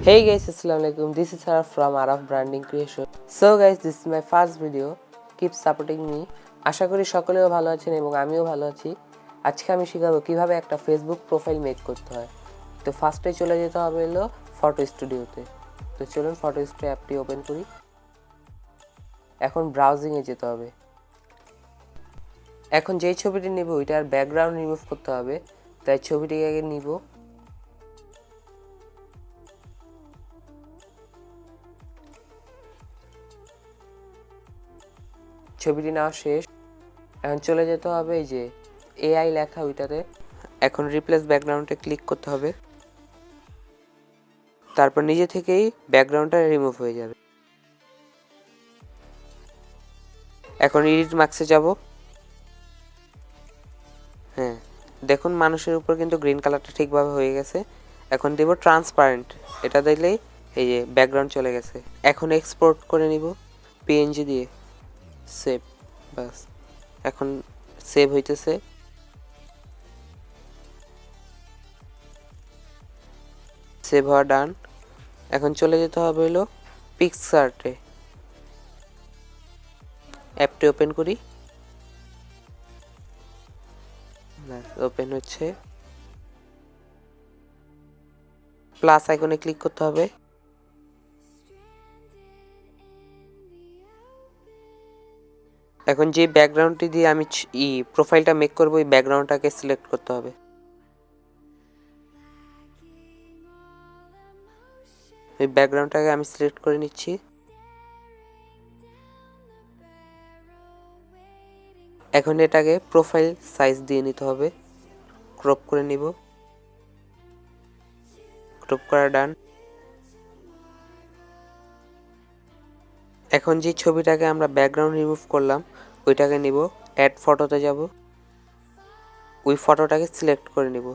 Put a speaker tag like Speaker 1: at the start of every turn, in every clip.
Speaker 1: Hey guys, Assalamualaikum. This is Araf from Araf Branding Creation. So guys, this is my first video. Keep supporting me. আশা করি সকলেও ভালো আছেন এবং আমিও ভালো আছি আজকে আমি শেখাবো কীভাবে একটা ফেসবুক প্রোফাইল মেক করতে হয় তো ফার্স্টে চলে যেতে হবে হলো ফটো স্টুডিওতে তো চলুন ফটো স্টুডিও অ্যাপটি ওপেন করি এখন ব্রাউজিংয়ে যেতে হবে এখন যেই ছবিটি নিব ওইটার ব্যাকগ্রাউন্ড রিমুভ করতে হবে তাই ছবিটিকে আগে নিব ছবিটি নেওয়া শেষ। এখন চলে যেতে হবে এই যে এআই লেখা ওইটাতে। এখন রিপ্লেস ব্যাকগ্রাউন্ডে ক্লিক করতে হবে। তারপর নিজে থেকেই ব্যাকগ্রাউন্ডটা রিমুভ হয়ে যাবে। এখন এডিট মার্কসে যাব। হ্যাঁ দেখুন মানুষের উপর কিন্তু গ্রিন কালারটা ঠিকভাবে হয়ে গেছে। এখন দেব ট্রান্সপারেন্ট এটা দিলেই এই যে ব্যাকগ্রাউন্ড চলে গেছে। এখন এক্সপোর্ট করে নিব। পিএনজি দিয়ে। সেভ বাস এখন সেভ হইতেছে। সেভ হওয়া ডান। এখন চলে যেতে হবে হলো পিক্সার্টে অ্যাপটি ওপেন করি। ওপেন হচ্ছে। প্লাস আইকনে ক্লিক করতে হবে। এখন যে ব্যাকগ্রাউন্ডটি দিয়ে আমি ই প্রোফাইলটা মেক করব, ওই ব্যাকগ্রাউন্ডটাকে সিলেক্ট করতে হবে। ওই ব্যাকগ্রাউন্ডটাকে আমি সিলেক্ট করে নিচ্ছি। এখন এটাকে প্রোফাইল সাইজ দিয়ে নিতে হবে। ক্রপ করে নিব। ক্রপ করা ডান এখন যে ছবিটাকে আমরা ব্যাকগ্রাউন্ড রিমুভ করলাম, ওইটাকে নিব অ্যাড ফটোতে যাব। ওই ফটোটাকে সিলেক্ট করে নিব।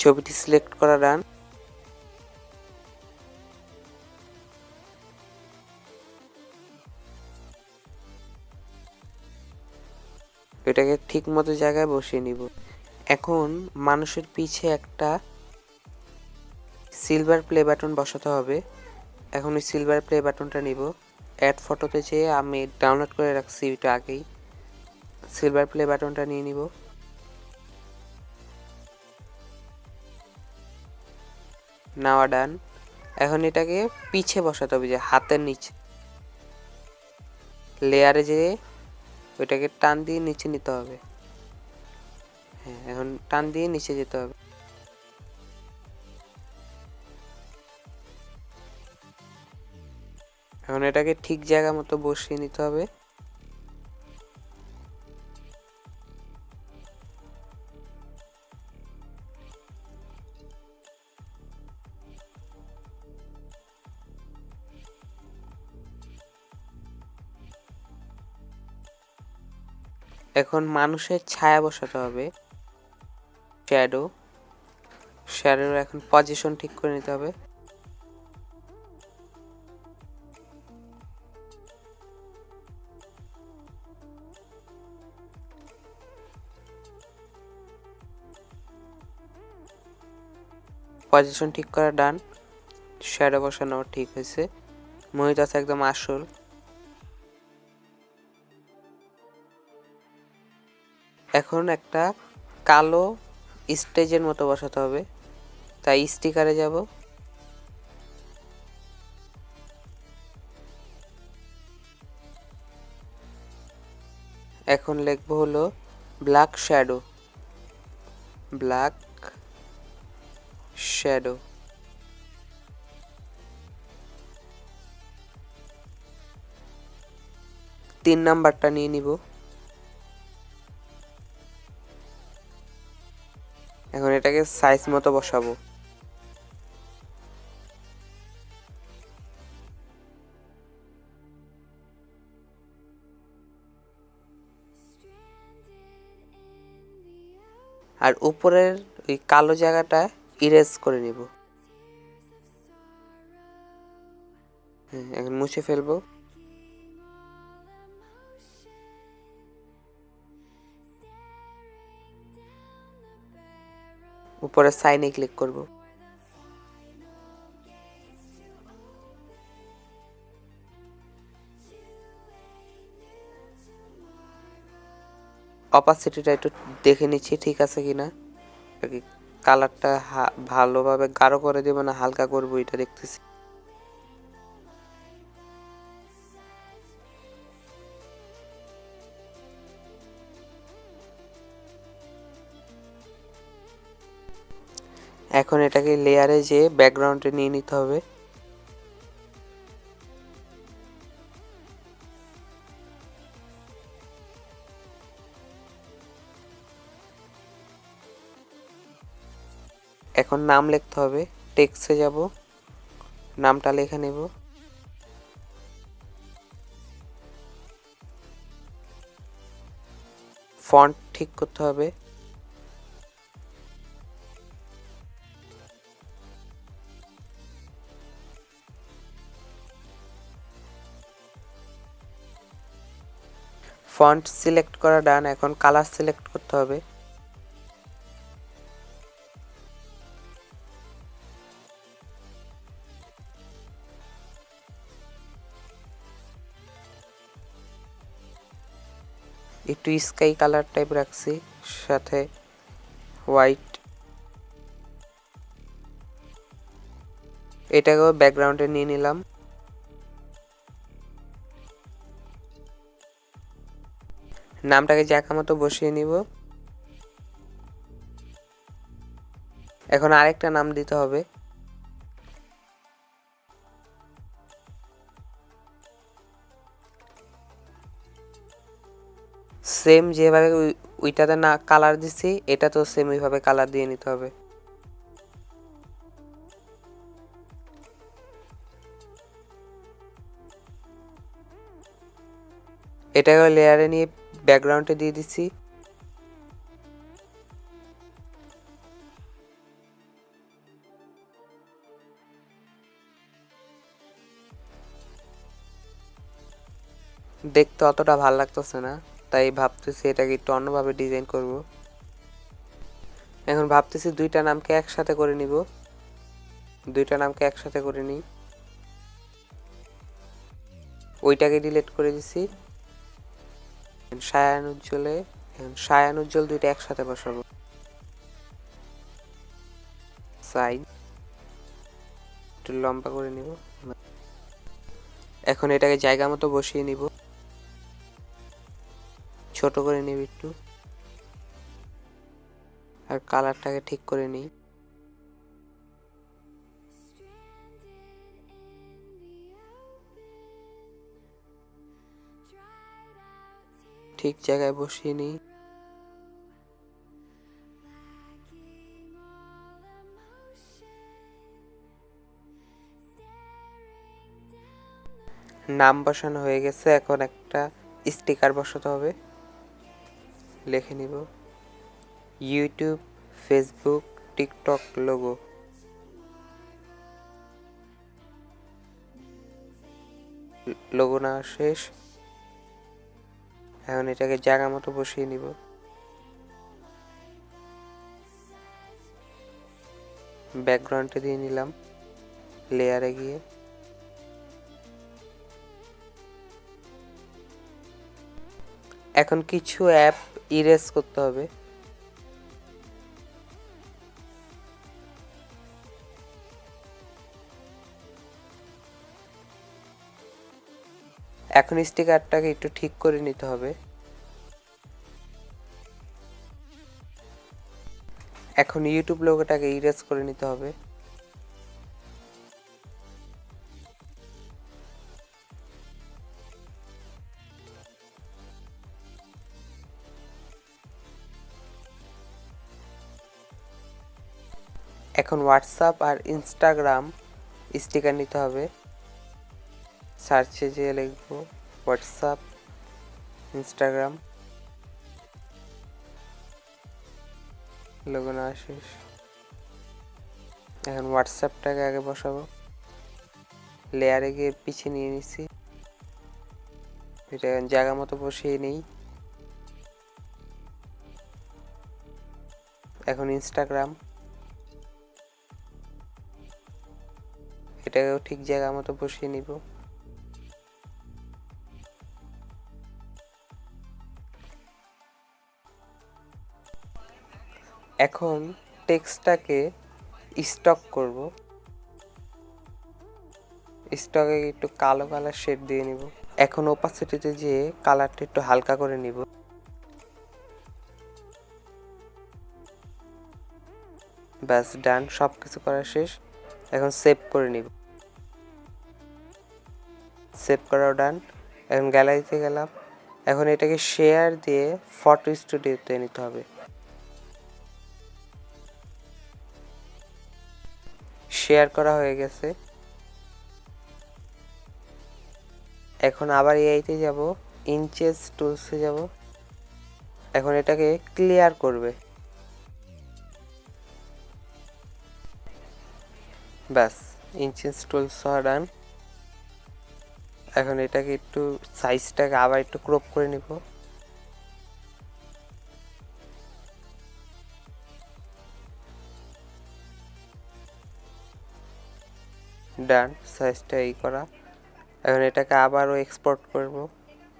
Speaker 1: ছবিটি সিলেক্ট করা ডান ঠিক মতো জায়গায় বসিয়ে নিব। এখন মানুষের পিছে একটা সিলভার প্লে বাটন বসাতে হবে। এখন ওই সিলভার প্লে বাটনটা নিব। অ্যাড ফটোতে যেয়ে আমি ডাউনলোড করে রাখছি এটা আগেই। সিলভার প্লে বাটনটা নিয়ে নিব। নেওয়া ডান এখন এটাকে পিছে বসাতে হবে যে হাতের নিচে। লেয়ারে যেয়ে ওইটাকে টান দিয়ে নিচে নিতে হবে। হ্যাঁ এখন টান দিয়ে নিচে যেতে হবে। এখন এটাকে ঠিক জায়গা মতো বসিয়ে নিতে হবে। এখন মানুষের ছায়া বসাতে হবে। শ্যাডো শ্যাডোর এখন পজিশন ঠিক করে নিতে হবে। পজিশন ঠিক করা ডান শ্যাডো বসানো ঠিক হয়েছে। মহিত আছে একদম আসল। এখন একটা কালো স্টেজের মতো বসাতে হবে। তাই স্টিকারে যাব। এখন লিখব হলো ব্ল্যাক শ্যাডো। Black shadow. তিন নাম্বারটা নিয়ে নিব। এখন এটাকে সাইজ মতো বসাবো। আর উপরের ওই কালো জায়গাটা ইরেজ করে নিব। হ্যাঁ এখন মুছে ফেলব। উপরে সাইনে ক্লিক করব। অপাসিটিটা একটু দেখে নিচ্ছি, ঠিক আছে কিনা? কালারটা ভালোভাবে গাঢ় করে দেবো না, হালকা করব, এটা দেখতেছি। এখন এটাকে লেয়ারে যে ব্যাকগ্রাউন্ডে নিয়ে নিতে হবে। এখন নাম লিখতে হবে টেক্সে যাব, নামটা লিখে নেব। ফন্ট ঠিক করতে হবে। ফন্ট সিলেক্ট করা ডান এখন কালার সিলেক্ট করতে হবে। একটু স্কাই কালার টাইপ রাখছি, সাথে হোয়াইট এটাকেও ব্যাকগ্রাউন্ডে নিয়ে নিলাম। নামটাকে জায়গা মতো বসিয়ে নিব। এখন আরেকটা নাম দিতে হবে। সেম যেভাবে ওইটাতে না কালার দিছি, এটা তো সেম ওইভাবে কালার দিয়ে নিতে হবে। এটাকে লেয়ারে নিয়ে ব্যাকগ্রাউন্ডে দিয়ে দিচ্ছি। দেখতে অতটা ভালো লাগতেছে না, তাই ভাবতেছি এটাকে একটু অন্যভাবে ডিজাইন করব। এখন ভাবতেছি দুইটা নামকে একসাথে করে নিব। দুইটা নামকে একসাথে করে নিই। ওইটাকে ডিলিট করে দিছি। সায়ান উজ্জ্বলে সায়ান উজ্জ্বল দুইটা একসাথে বসাবো। সাইন। একটু লম্বা করে নিব। এখন এটাকে জায়গা মতো বসিয়ে নিব। ছোট করে নিব একটু। আর কালারটাকে ঠিক করে নিই। ঠিক জায়গায় বসিয়ে নিই। নাম বসানো হয়ে গেছে, এখন একটা স্টিকার বসাতে হবে। লিখে নিব। YouTube, Facebook, TikTok logo. Logo না শেষ। এখন এটাকে জায়গা মতো বসিয়ে নিব। ব্যাকগ্রাউন্ডটা দিয়ে নিলাম। লেয়ারে গিয়ে। এখন কিছু অ্যাপ ইরেজ করতে হবে। এখন স্টিকারটাকে একটু ঠিক করে নিতে হবে। এখন ইউটিউব লোগোটাকে ইরেজ করে নিতে হবে। এখন হোয়াটসঅ্যাপ আর ইনস্টাগ্রাম স্টিকার নিতে হবে। সার্চে যেয়ে লিখব। WhatsApp, Instagram. লোগো না শেষ। এখন হোয়াটসঅ্যাপটাকে আগে বসাবো। লেয়ারে গিয়ে পিছিয়ে নিয়ে নিচ্ছি এটা এখন জায়গা মতো বসিয়ে নেই। এখন ইনস্টাগ্রাম। এটাকেও ঠিক জায়গা মতো বসিয়ে নিব। এখন টেক্সটটাকে স্টক করব। স্টকে একটু কালো কালার শেড দিয়ে নিব। এখন ওপাসিটিতে যে কালারটা একটু হালকা করে নিব। ব্যাস ডান সব কিছু করা শেষ। এখন সেভ করে নিব। সেভ করাও ডান এখন গ্যালারিতে গেলাম। এখন এটাকে শেয়ার দিয়ে ফটো স্টুডিওতে নিতে হবে। শেয়ার করা হয়ে গেছে। এখন আবার এআইতে যাব ইনচেস টুলসে যাব। এখন এটাকে ক্লিয়ার করবে। ব্যাস ইনচেস টুলস ডান এখন এটাকে একটু সাইজটাকে আবার একটু ক্রপ করে নিব। ডান সাইজটা এই করা। এখন এটাকে আবারও এক্সপোর্ট করব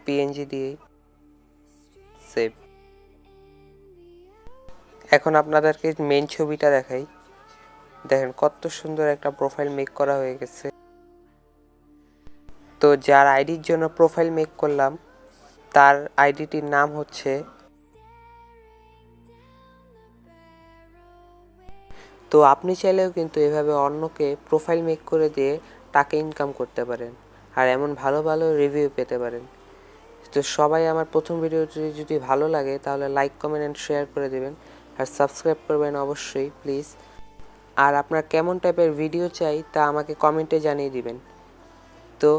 Speaker 1: পিএনজি দিয়েই সেভ এখন আপনাদেরকে মেন ছবিটা দেখাই। দেখেন কত সুন্দর একটা প্রোফাইল মেক করা হয়ে গেছে। তো যার আইডির জন্য প্রোফাইল মেক করলাম, তার আইডিটির নাম হচ্ছে তো আপনি চাইলেও কিন্তু এভাবে অন্যকে প্রোফাইল মেক করে দিয়ে টাকা ইনকাম করতে পারেন। আর এমন ভালো ভালো রিভিউ পেতে পারেন। তো সবাই আমার প্রথম ভিডিওটি যদি ভালো লাগে, তাহলে লাইক কমেন্ট অ্যান্ড শেয়ার করে দেবেন। আর সাবস্ক্রাইব করবেন অবশ্যই প্লিজ আর আপনার কেমন টাইপের ভিডিও চাই, তা আমাকে কমেন্টে জানিয়ে দিবেন। তো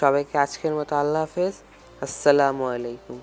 Speaker 1: সবাইকে আজকের মতো আল্লাহ হাফেজ। আসসালামু আলাইকুম।